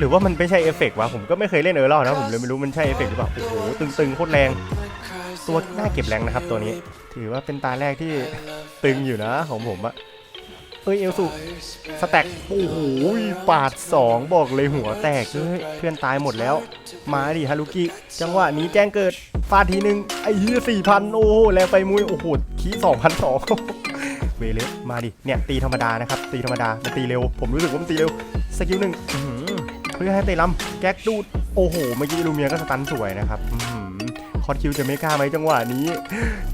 หรือว่ามันไม่ใช่เอฟเฟกต์วะผมก็ไม่เคยเล่นเออร์ลนะผมเลยไม่รู้มันใช่เอฟเฟกต์หรือเปล่าโอ้โหตึงๆโคตรแรงตัวน่าเก็บแรงนะครับตัวนี้ ถือว่าเป็นตาแรกที่ตึงอยู่นะของผมอะเอ้ยเอลสุสแต็กโอ้โหปาด 2 บอกเลยหัวแตกเฮ้ยเพื่อนตายหมดแล้ว มาดิฮารุกิจังหวะนี้แจ้งเกิดฟาดทีนึงไอ้เฮียสี่พันโอ้โหแรงไปมุ้ยโอ้โหคีสองพันสองเวเลสมาดิเนี่ยตีธรรมดานะครับตีธรรมดามันตีเร็ว ผมรู้สึกว่ามันตีเร็วสกิลหนึ่ง เพื่อให้เตะลำแก๊กดูด โอ้โห เมื่อกี้ลูเมียก็สตันสวยนะครับอคอร์คิวจะไม่กล้าไหมจังหวะนี้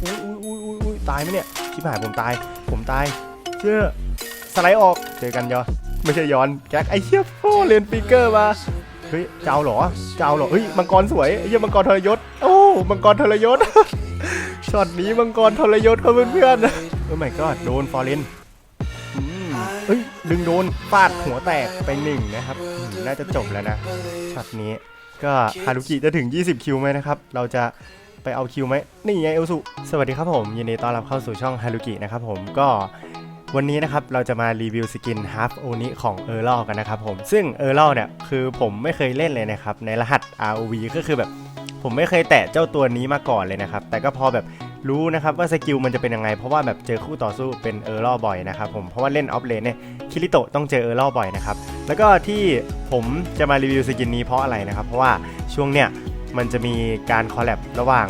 อุ้ยอุ้ยอุ้ยอุ้ยอุ้ยตายไหมเนี่ย ชิบหายผมตาย ผมตาย เชื่อ สไลด์ออก เจอกันยอไม่ใช่ย้อน แก๊กไอ้เชี่ยโฟเรียนฟิเกอร์มา เฮ้ยเจ้าหรอเจ้าหรอ เฮ้ย มังกรสวยเหี้ยมังกรทรยศ โอ้ มังกรทรยศ ช็อตนี้มังกรทรยศครับเพื่อนๆโอ้ my god โดนฟอร์เรน เอ้ยดึงโดนฟาดหัวแตกไปหนึ่งนะครับน่าจะจบแล้วนะช็อตนี้ก็ฮารุกิจะถึง 20 คิวไหมนะครับ เราจะไปเอาคิวไหมนี่ไงเอลสุสวัสดีครับผม ยินดีต้อนรับเข้าสู่ช่องฮารุกินะครับผมก็วันนี้นะครับเราจะมารีวิวสกินฮาร์ฟโอนิของเออร์ลกันนะครับผม ซึ่งเออร์ลเนี่ยคือผมไม่เคยเล่นเลยนะครับ ในรหัส ROV ก็คือแบบผมไม่เคยแตะเจ้าตัวนี้มาก่อนเลยนะครับ แต่ก็พอแบบ รู้นะครับว่าสกิลมันจะเป็นยังไง เพราะว่าแบบเจอคู่ต่อสู้เป็นเออร์ลบ่อยนะครับผมเพราะว่าเล่นออฟเลนเนี่ยคิริโตะต้องเจอเออร์ลบ่อยนะครับแล้วก็ที่ผมจะมารีวิวสกินนี้เพราะอะไรนะครับเพราะว่าช่วงเนี้ยมันจะมีการคอลแลบระหว่าง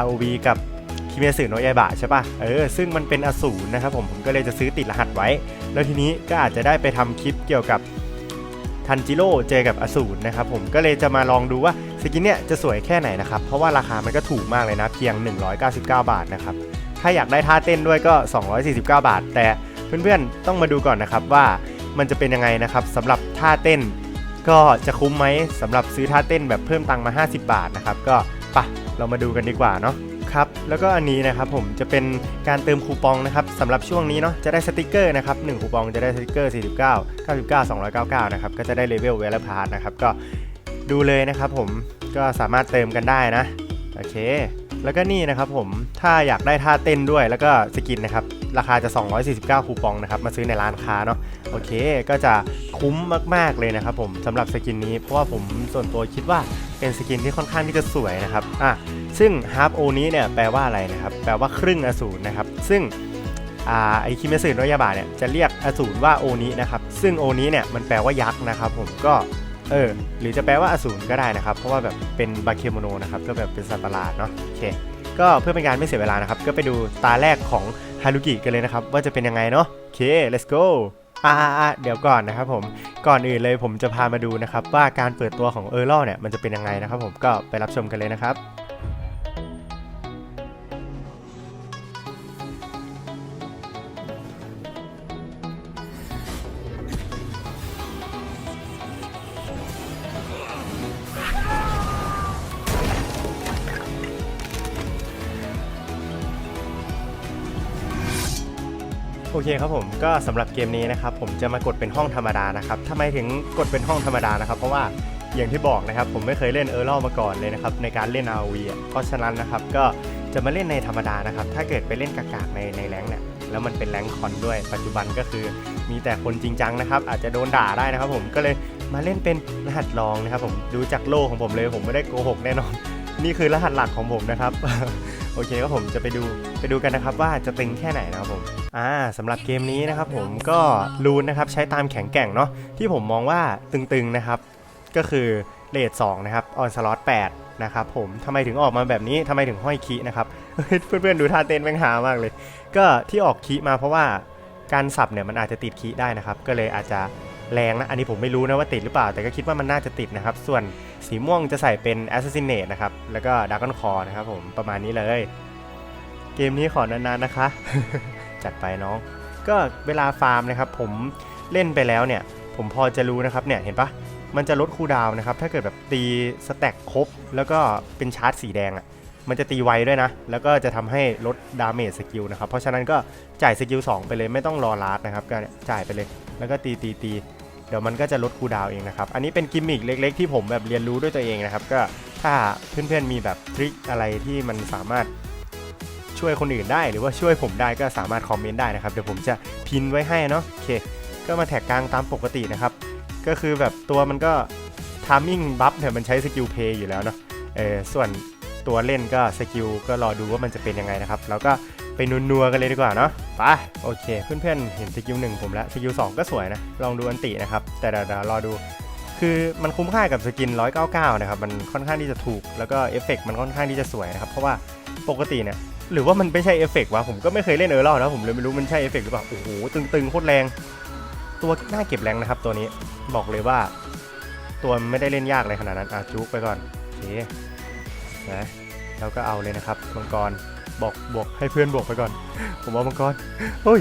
ROV กับคิเมสึโนะยายบะใช่ปะเออซึ่งมันเป็นอสูรนะครับผมผมก็เลยจะซื้อติดรหัสไว้ แล้วทีนี้ก็อาจจะได้ไปทำคลิปเกี่ยวกับทันจิโร่เจอกับอสูรนะครับผมก็เลยจะมาลองดูว่า สกินเนี่ยจะสวยแค่ไหนนะครับ เพราะว่าราคามันก็ถูกมากเลยนะ เพียง 199 บาทนะครับ ถ้าอยากได้ท่าเต้นด้วยก็ 249 บาท แต่เพื่อนๆต้องมาดูก่อนนะครับว่ามันจะเป็นยังไงนะครับสำหรับท่าเต้น ก็จะคุ้มไหมสำหรับซื้อท่าเต้นแบบเพิ่มตังค์มา 50 บาทนะครับ ก็ปะเรามาดูกันดีกว่าเนาะครับแล้วก็อันนี้นะครับผมจะเป็นการเติมคูปองนะครับสำหรับช่วงนี้เนาะจะได้สติกเกอร์นะครับ1คูปองจะได้สติกเกอร์49 99 299นะครับก็จะได้เลเวลเวลพาร์นะครับก็ ดูเลยนะครับผมก็สามารถเติมกันได้นะโอเค แล้วก็นี่นะครับผมถ้าอยากได้ท่าเต้นด้วยแล้วก็สกินนะครับราคาจะ 249 คูปองนะครับมาซื้อในร้านค้าเนาะโอเค ก็จะคุ้มมากๆเลยนะครับผมสำหรับสกินนี้เพราะว่าผมส่วนตัวคิดว่าเป็นสกินที่ค่อนข้างที่จะสวยนะครับอะซึ่งฮาร์ o โอนี้เนี่ยแปลว่าอะไรนะครับแปลว่าครึ่งอสูรนะครับซึ่งอ่าไอคิเมสึโนยาบะเนี่ยจะเรียกอสูรว่าโอนี้นะครับซึ่งโอนี้เนี่ยมันแปลว่ายักษ์นะครับผมก็ เออ หรือจะแปลว่าอสูรก็ได้นะครับ เพราะว่าแบบเป็นบาเคโมโนนะครับ ก็แบบเป็นสัตว์ประหลาดเนาะ โอเค ก็เพื่อเป็นการไม่เสียเวลานะครับ ก็ไปดูตาแรกของฮารุกิกันเลยนะครับ ว่าจะเป็นยังไงเนาะ โอเค let's go อ่าเดี๋ยวก่อนนะครับผมก่อนอื่นเลยผมจะพามาดูนะครับว่าการเปิดตัวของเออร์ลเนี่ยมันจะเป็นยังไงนะครับผมก็ไปรับชมกันเลยนะครับ อเคครับผมก็สำหรับเกมนี้นะครับผมจะมากดเป็นห้องธรรมดานะครับทำไมถึงกดเป็นห้องธรรมดานะครับ เพราะว่าอย่างที่บอกนะครับผมไม่เคยเล่นเออร์ลมาก่อนเลยนะครับในการเล่น ROV อะเพราะฉะนั้นนะครับก็จะมาเล่นในธรรมดานะครับถ้าเกิดไปเล่นกากๆในในแรงเนี่ยแล้วมันเป็นแรงค์คอนด้วย ปัจจุบันก็คือมีแต่คนจริงจังนะครับอาจจะโดนด่าได้นะครับผมก็เลยมาเล่นเป็นรหัสรองนะครับผมดูจากโลของผมเลยผมไม่ได้โกหกแน่นอนนี่คือรหัสหลักของผมนะครับ โอเคก็ผมจะไปดูไปดูกันนะครับว่าจะตึงแค่ไหนนะครับผม อ่าสำหรับเกมนี้นะครับผมก็รูนนะครับใช้ตามแข็งแกร่งเนาะที่ผมมองว่าตึงๆนะครับ ก็คือเลท2นะครับออนสล็อต8นะครับผมทำไมถึงออกมาแบบนี้ทำไมถึงห้อยคีนะครับ เพื่อนๆดูท่าเต้นแม่งหามากเลย ก็ที่ออกคีมาเพราะว่าการสับเนี่ยมันอาจจะติดคีได้นะครับ ก็เลยอาจจะแรงนะ อันนี้ผมไม่รู้นะว่าติดหรือเปล่า แต่ก็คิดว่ามันน่าจะติดนะครับ ส่วนสีม่วงจะใส่เป็น Assassinate นะครับ แล้วก็ Dragon Core นะครับผมประมาณนี้เลย เกมนี้ขอนานๆนะคะ จัดไปน้อง ก็เวลาฟาร์มนะครับ ผมเล่นไปแล้วเนี่ย ผมพอจะรู้นะครับเนี่ยเห็นปะมันจะลดคูดาวนะครับ ถ้าเกิดแบบตีสแต็กครบ แล้วก็เป็นชาร์จสีแดงอะ่ะมันจะตีไวด้วยนะ แล้วก็จะทำให้ลดดาเมจสกิลนะครับ เพราะฉะนั้นก็จ่ายสกิล2ไปเลยไม่ต้องรอลาดนะครับ ก็จ่ายไปเลย แล้วก็ตีตีตีเดี๋ยวมันก็จะลดคูดาวเองนะครับ อันนี้เป็นกิมมิคเล็กๆที่ผมแบบเรียนรู้ด้วยตัวเองนะครับ ก็ถ้าเพื่อนๆมีแบบทริคอะไรที่มันสามารถ ช่วยคนอื่นได้ หรือว่าช่วยผมได้ก็สามารถคอมเมนต์ได้นะครับเดี๋ยวผมจะพินไว้ให้เนาะโอเค ก็มาแท็กกลางตามปกตินะครับ ก็คือแบบตัวมันก็ทามมิ่งบัฟเนี่ยมันใช้สกิลเพย์อยู่แล้วเนาะเออส่วนตัวเล่นก็สกิลก็รอดูว่ามันจะเป็นยังไงนะครับ แล้วก็ไปนัวๆกันเลยดีกว่าเนาะไปโอเค เพื่อนๆเห็นสกิลหนึ่งผมแล้วสกิลสองก็สวยนะลองดูอันตินะครับ แต่เดี๋ยวรอดูคือมันคุ้มค่ากับสกิน 199 นะครับ มันค่อนข้างที่จะถูก แล้วก็เอฟเฟกต์มันค่อนข้างที่จะสวยนะครับ เพราะว่าปกติเนี่ย หรือว่ามันไม่ใช่เอฟเฟกต์วะผมก็ไม่เคยเล่นเออร์ลนะผมเลยไม่รู้มันใช่เอฟเฟกต์หรือเปล่าโอ้โหตึงๆโคตรแรง ตัวน่าเก็บแรงนะครับตัวนี้บอกเลยว่า ตัวไม่ได้เล่นยากเลยขนาดนั้นอะจุกไปก่อนโอเคนะแล้วก็เอาเลยนะครับมังกรบอกบวกให้เพื่อนบวกไปก่อน ผมเอามังกรเฮ้ย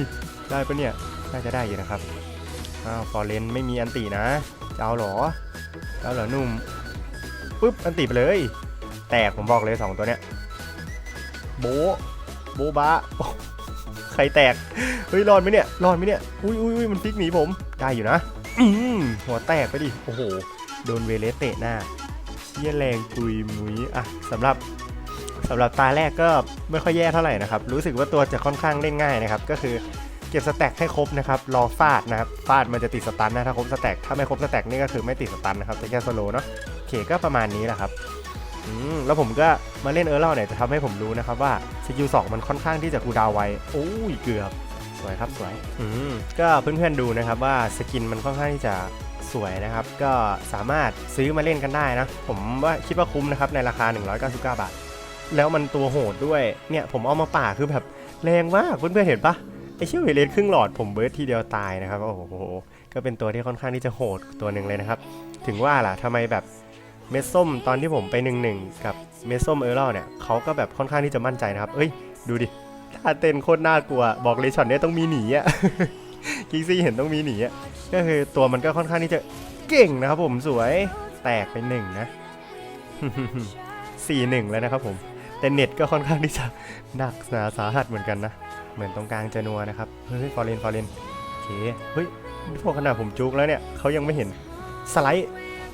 ได้ปะเนี่ยน่าจะได้อยู่นะครับอ้าวฟอร์เรนไม่มีอันตีนะจะเอาหรอจะเอาหรอหนุ่มปุ๊บอันติไปเลย แตกผมบอกเลยสองตัวเนี้ย โบโบบะใครแตก เฮ้ยรอดไหมเนี่ยรอดไหมเนี่ย อุ้ยอุ้ยอุ้ยมันพลิกหนีผม ได้อยู่นะ อืมหัวแตกไปดิ โอ้โห โดนเวเลสเตะหน้าเชี่ยแรงตุยมุยอะสำหรับสำหรับตาแรกก็ไม่ค่อยแย่เท่าไหร่นะครับ รู้สึกว่าตัวจะค่อนข้างเล่นง่ายนะครับ ก็คือเก็บสแต็กให้ครบนะครับ รอฟาดนะครับ ฟาดมันจะติดสตันนะ ถ้าครบสแต็ก ถ้าไม่ครบสแต็กนี่ก็คือไม่ติดสตันนะครับแต่แค่สโลเนาะ โอเคก็ประมาณนี้แหละครับ แล้วผมก็มาเล่นเออร์เล่เนี่ยจะทำให้ผมรู้นะครับว่าสกิลสองมันค่อนข้างที่จะคูลดาวน์ไวโอ้ยเกือบสวยครับสวยอืมก็เพื่อนๆดูนะครับว่าสกินมันค่อนข้างที่จะสวยนะครับ ก็สามารถซื้อมาเล่นกันได้นะ ผมว่าคิดว่าคุ้มนะครับในราคา 199 บาท แล้วมันตัวโหดด้วยเนี่ยผมเอามาป่าคือแบบแรงมากเพื่อนๆเห็นปะไอเชี่ยเวเลสครึ่งหลอดผมเบิร์ดทีเดียวตายนะครับโอ้โหก็เป็นตัวที่ค่อนข้างที่จะโหดตัวหนึ่งเลยนะครับ ถึงว่าล่ะทำไมแบบ เมดส้มตอนที่ผมไปหนึ่งหนึ่งกับเมดส้มเออร์เล่เนี่ยเขาก็แบบค่อนข้างที่จะมั่นใจนะครับ เอ้ย ดูดิท่าเต้นโคตรน่ากลัว บอกเลยช็อตเนี้ยต้องมีหนีอะกิกซี่เห็นต้องมีหนีอะก็คือตัวมันก็ค่อนข้างที่จะเก่งนะครับผมสวยแตกไปหนึ่งนะสี่หนึ่งแล้วนะครับผมแต่เน็ตก็ค่อนข้างที่จะหนักหนาสาหัสเหมือนกันนะ เหมือนตรงกลางจะนัวนะครับเฮ้ยฟอร์เรนฟอร์เรนโอเคเฮ้ยพวกขนาดผมจุกแล้วเนี่ยเขายังไม่เห็นสไลด์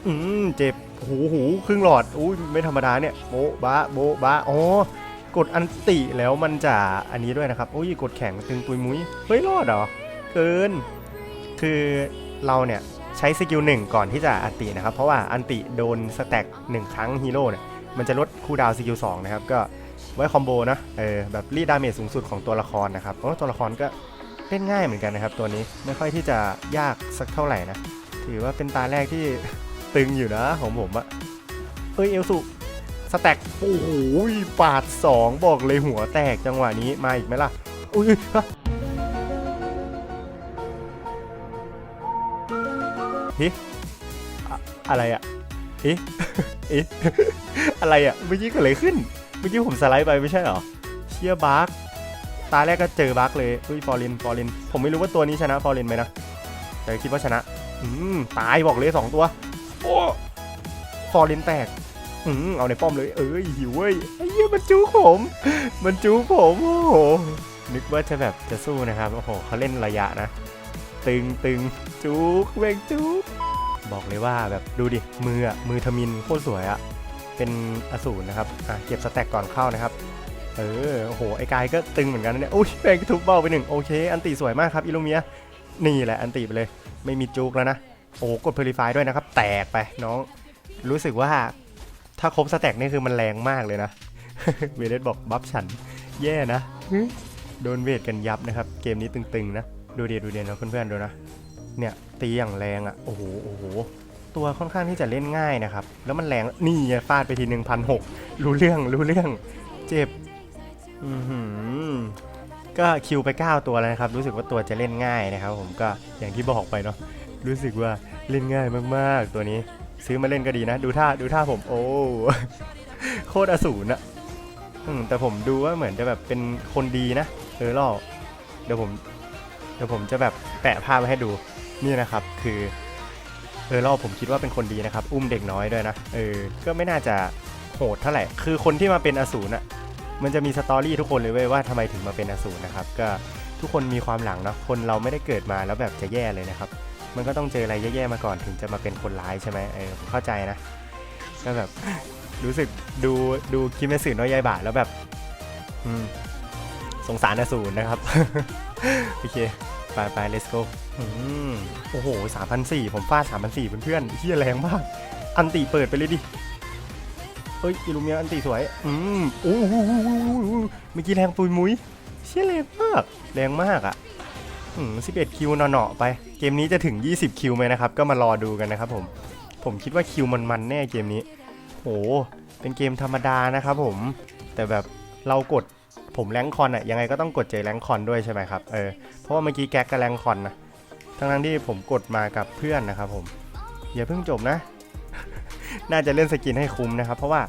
อืมเจ็บ หูหูครึ่งหลอดอุ้ยไม่ธรรมดาเนี่ยโบ๊ะบะโบ๊ะบะอ๋อกดอันติแล้วมันจะอันนี้ด้วยนะครับอุ้ยกดแข็งตึงปุยมุ้ยเฮ้ยรอดเหรอเกิน คือเราเนี่ยใช้สกิลหนึ่งก่อนที่จะอันตินะครับ เพราะว่าอันติโดนสแต็กหนึ่งครั้งฮีโร่เนี่ยมันจะลดคูลดาวสกิลสองนะครับก็ไว้คอมโบนะเออแบบรีดดาเมจสูงสุดของตัวละครนะครับเพราะว่าตัวละครก็เล่นง่ายเหมือนกันนะครับ ตัวนี้ไม่ค่อยที่จะยากสักเท่าไหร่นะถือว่าเป็นตาแรกที่ ตึงอยู่นะของผมอะเอ้ยเอลสุสแต็กโอ้โหปาด 2 บอกเลยหัวแตกจังหวะนี้มาอีกไหมล่ะอุ้ยฮะอะไรอะเอ๊ะเอ๊ะอะไรอะเมื่อกี้เกิดอะไรขึ้น เมื่อกี้ผมสไลด์ไปไม่ใช่หรอ เชียบักตาแรกก็เจอบักเลยอุ้ยฟอร์รินฟอร์รินผมไม่รู้ว่าตัวนี้ชนะฟอร์รินไหมนะ แต่คิดว่าชนะ อืม ตายบอกเลยสองตัว โอ้ฟอร์รินแตกอืมเอาในป้อมเลย เอ้ยหิวเว้ยไอ้เหี้ยมันจูผม มันจูผมโอ้โหนึกว่าจะแบบจะสู้นะครับโอ้โหเขาเล่นระยะนะ ตึงตึงจุกเวงจุกบอกเลยว่าแบบดูดิมืออะมือทมินโคตรสวยอะเป็นอสูรนะครับอะเก็บสแต็กก่อนเข้านะครับ เออโอ้โหไอ้กายก็ตึงเหมือนกันนะเนี่ยอุ้ยแม่งทุบเบ้าไปหนึ่งโอเค อันติสวยมากครับอิลูเมียนี่แหละอันติไปเลย ไม่มีจุกแล้วนะ โอ้กดเพลิฟายด้วยนะครับ แตกไปน้อง รู้สึกว่าถ้าครบสแต็กนี่คือมันแรงมากเลยนะ เวเลสบอกบัฟฉัน แย่นะ โดนเวทกันยับนะครับ เกมนี้ตึงๆนะ ดูเดียดูเดียนะเพื่อนๆดูนะ เนี่ยตีอย่างแรงอะ่ะ โอ้โห โอ้โห ตัวค่อนข้างที่จะเล่นง่ายนะครับ แล้วมันแรง นี่ฟาดไปทีหนึ่งพันหกรู้เรื่อง รู้เรื่อง เจ็บ อือก็คิวไป 9 ตัวแล้วนะครับ รู้สึกว่าตัวจะเล่นง่ายนะครับ ผมก็อย่างที่บอกไปเนาะ รู้สึกว่าเล่นง่ายมากๆ ตัวนี้ ซื้อมาเล่นก็ดีนะ ดูท่าดูท่าผมโอ้ โคตรอสูรอะแต่ผมดูว่าเหมือนจะแบบเป็นคนดีนะ เออล่อเดี๋ยวผม เดี๋ยวผมจะแบบแปะภาพไว้ให้ดูนี่นะครับ คือ เออล่อผมคิดว่าเป็นคนดีนะครับ อุ้มเด็กน้อยด้วยนะเออก็ไม่น่าจะโหดเท่าไหร่คือคนที่มาเป็นอสูรน่ะมันจะมีสตอรี่ทุกคนเลยเว้ยว่าทำไมถึงมาเป็นอสูรนะครับ ก็ทุกคนมีความหลังเนาะคนเราไม่ได้เกิดมาแล้วแบบจะแย่เลยนะครับ มันก็ต้องเจออะไรแย่ๆมาก่อนถึงจะมาเป็นคนร้ายใช่ไหมเออผมเข้าใจนะก็แบบรู้สึกดูดูคิดไม่สื่อน้อยยายบาทแล้วแบบอืมสงสารอสูรนะครับ โอเค ไปไป let's go อโอ้โห3,004ผมฟาด3,004เพื่อนๆเฮียแรงมาก อันติเปิดไปเลยดิเอ้ยอิลูเมียอันติสวย อืมโอ้โหเมื่อกี้แรงปุยมุ้ยเชี่ยแรงมาก แรงมากอะ่ะ อืม11คิวเนาะๆไป เกมนี้จะถึง 20 คิวไหมนะครับ ก็มารอดูกันนะครับผม ผมคิดว่าคิวมันๆแน่เกมนี้ โห เป็นเกมธรรมดานะครับผม แต่แบบเรากดผมแรงคอนอะยังไงก็ต้องกดเจแรงคอนด้วยใช่ไหมครับ เออ เพราะว่าเมื่อกี้แก๊กกับแรงคอนนะ ทั้งนั้นที่ผมกดมากับเพื่อนนะครับผม อย่าเพิ่งจบนะ น่าจะเล่นสกินให้คุ้มนะครับ เพราะว่า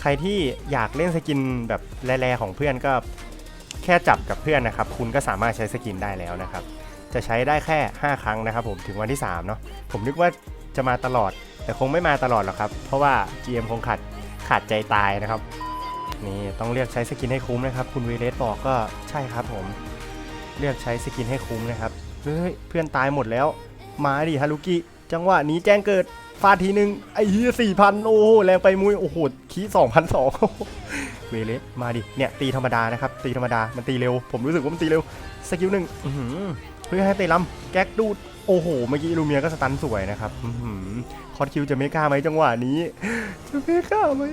ใครที่อยากเล่นสกินแบบแร่ๆของเพื่อนก็ แค่จับกับเพื่อนนะครับ คุณก็สามารถใช้สกินได้แล้วนะครับ จะใช้ได้แค่ 5 ครั้งนะครับผมถึงวันที่3เนาะผมนึกว่าจะมาตลอด แต่คงไม่มาตลอดหรอกครับ เพราะว่า GM คงขาดขาดใจตายนะครับนี่ต้องเลือกใช้สกินให้คุ้มนะครับ คุณวีเลสบอกก็ใช่ครับผมเลือกใช้สกินให้คุ้มนะครับเฮ้ยเพื่อนตายหมดแล้ว มาดิฮารุกิจังหวะนี้แจ้งเกิดฟาดทีนึงไอ้เหี้ยสี่พันโอ้โหแรงไปมุ้ยโอ้โหคีสองพันสอง เวเลสมาดิ เนี่ยตีธรรมดานะครับ ตีธรรมดา มันตีเร็ว ผมรู้สึกว่ามันตีเร็ว สกิลหนึ่งเพื่อให้เตะล้ำแก๊กดูด โอ้โห เมื่อกี้ลูเมียก็สตันสวยนะครับอคอร์คิวจะไม่กล้าไหมจังหวะนี้ จะไม่กล้าไหม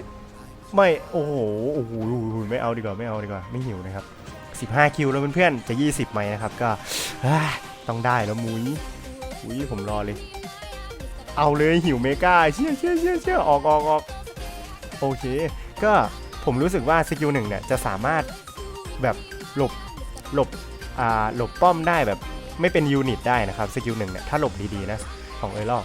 ไม่ โอ้โห โอ้โห ไม่เอาดีกว่า ไม่เอาดีกว่า ไม่หิวนะครับ 15 คิวแล้วเพื่อนๆ จะ 20ไหมนะครับ ก็ต้องได้แล้วมุ้ยอุ้ยผมรอเลย เอาเลยหิวเมกาเชี่ยเชี่ยเชี่ยเชี่ยออกออกออกโอเค ก็ ผมรู้สึกว่าสกิลหนึ่งเนี่ยจะสามารถแบบหลบหลบอ่าหลบป้อมได้แบบไม่เป็นยูนิตได้นะครับสกิลหนึ่งเนี่ยถ้าหลบดีๆนะของเออร์ลอ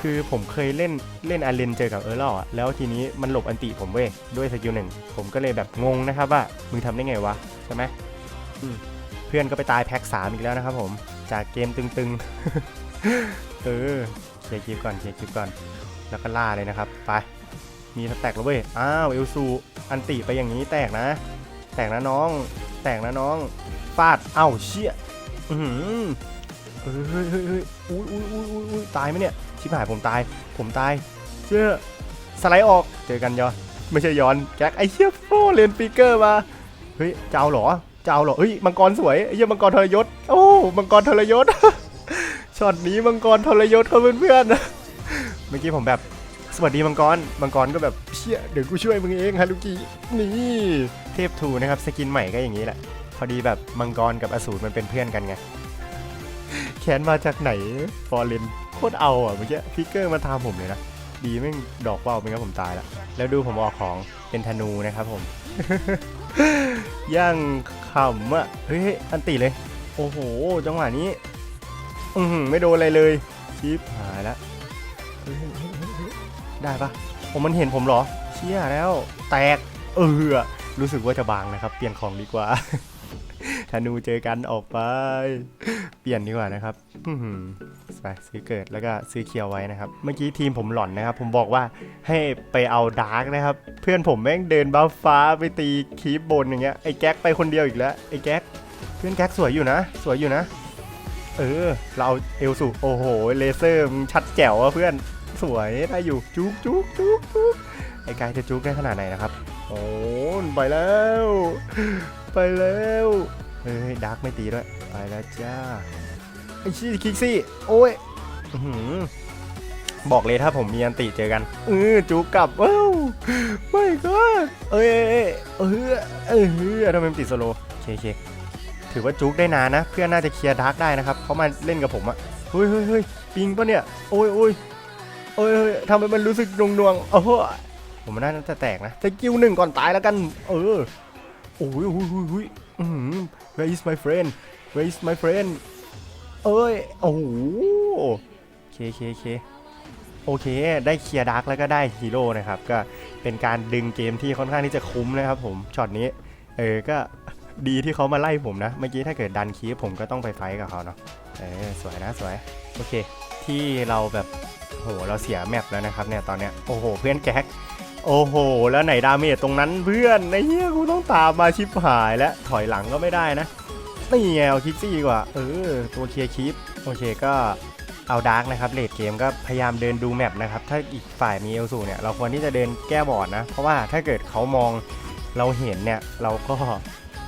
คือผมเคยเล่นเล่นอาเลนเจอกับเออร์ลอะแล้วทีนี้มันหลบอันติผมเว้ยด้วยสกิลหนึ่งผมก็เลยแบบงงนะครับว่ามึงทำได้ไงวะใช่ไหมมเพื่อนก็ไปตายแพ็คสามอีกแล้วนะครับผมจากเกมตึงๆเออเคลียร์คลิปก่อนเคลียร์คลิปก่อน แล้วก็ล่าเลยนะครับไป มีแตกแล้วเว้ย อ้าวเอลซูอันติไปอย่างนี้แตกนะ แตกนะน้อง แตกนะน้อง ฟาด เอ้าเชี่ยอือหือเฮ้ยเฮ้ยเฮ้ยอุ้ยอุ้ยอุ้ยอุ้ยอุ้ยตายไหมเนี่ย ชิบหายผมตาย ผมตาย เชื่อ สไลด์ออก เจอกันยอนไม่ใช่ย้อนแจ็คไอเชี่ยโฟเลนฟิกเกอร์มา เฮ้ยจะเอาเหรอจะเอาเหรอเฮ้ย มังกรสวยไอ้เหี้ยมังกรทรยศ โอ้ มังกรทรยศ ช็อตนี้มังกรทรยศครับเพื่อนๆเมื่อกี้ผมแบบ สวัสดีมังกร มังกรก็แบบเชี่ยเดี๋ยวกูช่วยมึงเองฮารุกินี่เทพทูนะครับสกินใหม่ก็อย่างนี้แหละ พอดีแบบมังกรกับอสูรมันเป็นเพื่อนกันไงแขนมาจากไหนฟอร์เรนโคตรเอาอะเมื่อกี้ฟิกเกอร์มาทามผมเลยนะดีแม่งดอกเป้าเป็นครับผมตายล้วแล้วดูผมออกของเป็นธนูนะครับผมย่างขำอะเฮ้ยอันติเลย โอ้โห จังหวะนี้ อือหือไม่โดนอะไรเลยชิปหายล้วเฮ้ย ได้ปะผมมันเห็นผมเหรอ เชี่ยแล้ว แตก เออ รู้สึกว่าจะบางนะครับ เปลี่ยนของดีกว่า ธนูเจอกันออกไป เปลี่ยนดีกว่านะครับไปซื้อเกิดแล้วก็ซื้อเคียวไว้นะครับ เมื่อกี้ทีมผมหล่อนนะครับ ผมบอกว่าให้ไปเอาดาร์กนะครับ เพื่อนผมแม่งเดินบัฟฟ้าไปตีคีบบนอย่างเงี้ย ไอ้แก๊กไปคนเดียวอีกแล้ว ไอ้แก๊ก เพื่อนแก๊กสวยอยู่นะ สวยอยู่นะ เออ เราเอาเอลสูโอ้โห เลเซอร์ชัดแจ๋วอะเพื่อน สวยได้อยู่จุกจุกจุกจุกไอ้กายจะจุกได้ขนาดไหนนะครับ โอ้ไปแล้ว ไปแล้วเฮ้ยดาร์กไม่ตีด้วยไปแล้วจ้าไอ้ชี้คิกซี่ โอ้ยบอกเลยถ้าผมมีอันติเจอกันเออจุกกลับเอ้าไม่ก็เอ้ยเอ้ยเอ้ยเออทำไมมันติดโซโลโอเคโอเคถือว่าจุกได้นานนะ เพื่อนน่าจะเคลียร์ดาร์กได้นะครับเขามาเล่นกับผมอะเฮ้ยเฮ้ยเฮ้ยปิงปะเนี่ย โอ้ยโอ้ย โอ้ยทำไมมันรู้สึกนวงนวงๆโอ้โหผมมันน่าจะแตกนะสกิลหนึ่งก่อนตายแล้วกัน เออ โอ้ยโอ้ยโอ้ยอืม where is my friend where is my friend เอ้ย โอ้โหเคเคเคโอเค ได้เคลียร์ดาร์กแล้วก็ได้ฮีโร่นะครับ ก็เป็นการดึงเกมที่ค่อนข้างที่จะคุ้มนะครับผม ช็อตนี้ เออ ก็ดีที่เขามาไล่ผมนะ เมื่อกี้ถ้าเกิดดันคีผมก็ต้องไปไฟกับเขาเนาะ เออ สวยนะสวย โอเค ที่เราแบบ โหเราเสียแมปแล้วนะครับเนี่ยตอนเนี้ยโอ้โหเพื่อนแก๊กโอ้โห แล้วไหนดาเมจตรงนั้นเพื่อนไอ้เหี้ยกูต้องตามมาชิบหายแล้วถอยหลังก็ไม่ได้นะนี่ไงเอาคิกซี่ดีกว่าเออตัวเคลียร์คลิปโอเคก็เอาดาร์กนะครับเลดเกมก็พยายามเดินดูแมปนะครับถ้าอีกฝ่ายมีเอลสูเนี่ยเราควรที่จะเดินแก้บอร์ดนะเพราะว่าถ้าเกิดเขามองเราเห็นเนี่ยเราก็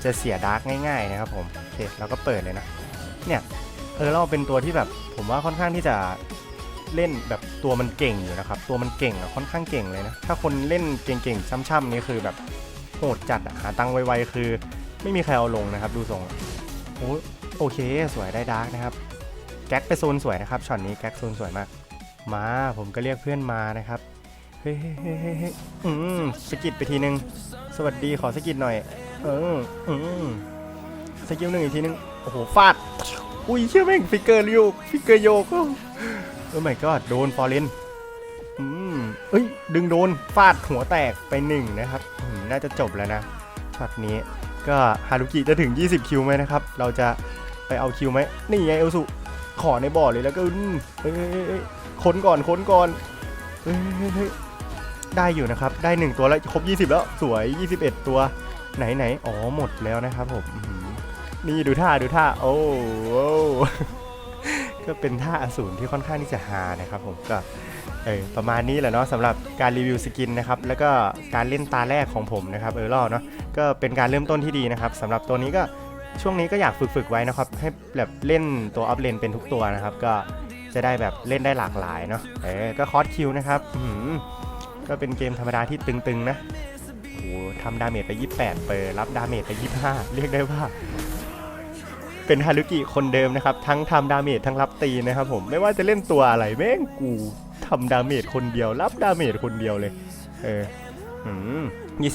จะเสียดาร์กง่ายๆนะครับผมโอเคเราก็เปิดเลยนะเนี่ยเออเราเป็นตัวที่แบบผมว่าค่อนข้างที่จะ เล่นแบบตัวมันเก่งอยู่นะครับ ตัวมันเก่งอะค่อนข้างเก่งเลยนะ ถ้าคนเล่นเก่งๆช่ำๆนี่คือแบบโหดจัดอะหาตังไวๆคือ ไม่มีใครเอาลงนะครับ ดูทรงโอ้โอเค สวยได้ดาร์กนะครับ แก๊กไปโซนสวยนะครับช็อตนี้แก๊กโซนสวยมาก มาผมก็เรียกเพื่อนมานะครับเฮ้ยอืมสกิดไปทีนึง สวัสดีขอสกิดหน่อย เอออืมสกิลหนึ่งอีกทีนึง โอ้โหฟาด อุ้ยเชื่อแม่งฟิกเกอร์โยกฟิกเกอร์โยก เออไม่ก็โดนฟอร์เรนอืมเอ้ย ดึงโดน ฟาดหัวแตกไปหนึ่งนะครับ น่าจะจบแล้วนะช็อตนี้ ก็ฮารุกิจะถึง 20 คิวไหมนะครับ เราจะไปเอาคิวไหม นี่ไงเอลสุ ขอในบ่อเลยแล้วก็อืมเฮ้ยค้นก่อนค้นก่อนเฮ้ยเฮ้ยได้อยู่นะครับ ได้หนึ่งตัวแล้ว ครบ 20 แล้ว สวย 21 ตัว ไหนไหนอ๋อ หมดแล้วนะครับผม นี่ดูท่าดูท่า โอ้โห ก็เป็นท่าอสูรที่ค่อนข้างที่จะฮานะครับผมก็เออประมาณนี้แหละเนาะสำหรับการรีวิวสกินนะครับแล้วก็การเล่นตาแรกของผมนะครับเออรอเนาะก็เป็นการเริ่มต้นที่ดีนะครับสำหรับตัวนี้ก็ช่วงนี้ก็อยากฝึกๆไว้นะครับให้แบบเล่นตัวอัพเลนเป็นทุกตัวนะครับก็จะได้แบบเล่นได้หลากหลายเนาะเออก็คอสคิวนะครับก็เป็นเกมธรรมดาที่ตึงๆนะโอ้โหทำดาเมจไป 28 เปอร์รับดาเมจไป 25 เรียกได้ว่า เป็นฮารุกิคนเดิมนะครับ ทั้งทำดาเมจทั้งรับตีนะครับผมไม่ว่าจะเล่นตัวอะไรแม่งกูทำดาเมจคนเดียว รับดาเมจคนเดียวเลย เอออืม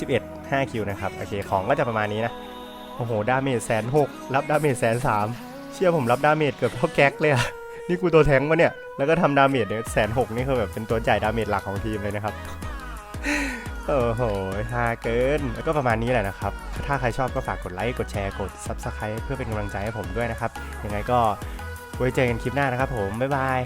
21 5คิวนะครับ โอเค ของก็จะประมาณนี้นะ โอ้โห ดาเมจแสนหกรับดาเมจแสนสามเชื่อผมรับดาเมจเกือบเท่าแก๊กเลยอะนี่กูตัวแทงวะเนี่ย แล้วก็ทำดาเมจเนี่ยแสนหกนี่คือแบบเป็นตัวจ่ายดาเมจหลักของทีมเลยนะครับ โอ้โหฮาเกิน แล้วก็ประมาณนี้แหละนะครับ ถ้าใครชอบก็ฝากกดไลค์ กดแชร์ กด Subscribe เพื่อเป็นกำลังใจให้ผมด้วยนะครับ ยังไงก็ไว้เจอกันคลิปหน้านะครับผม บ๊ายบาย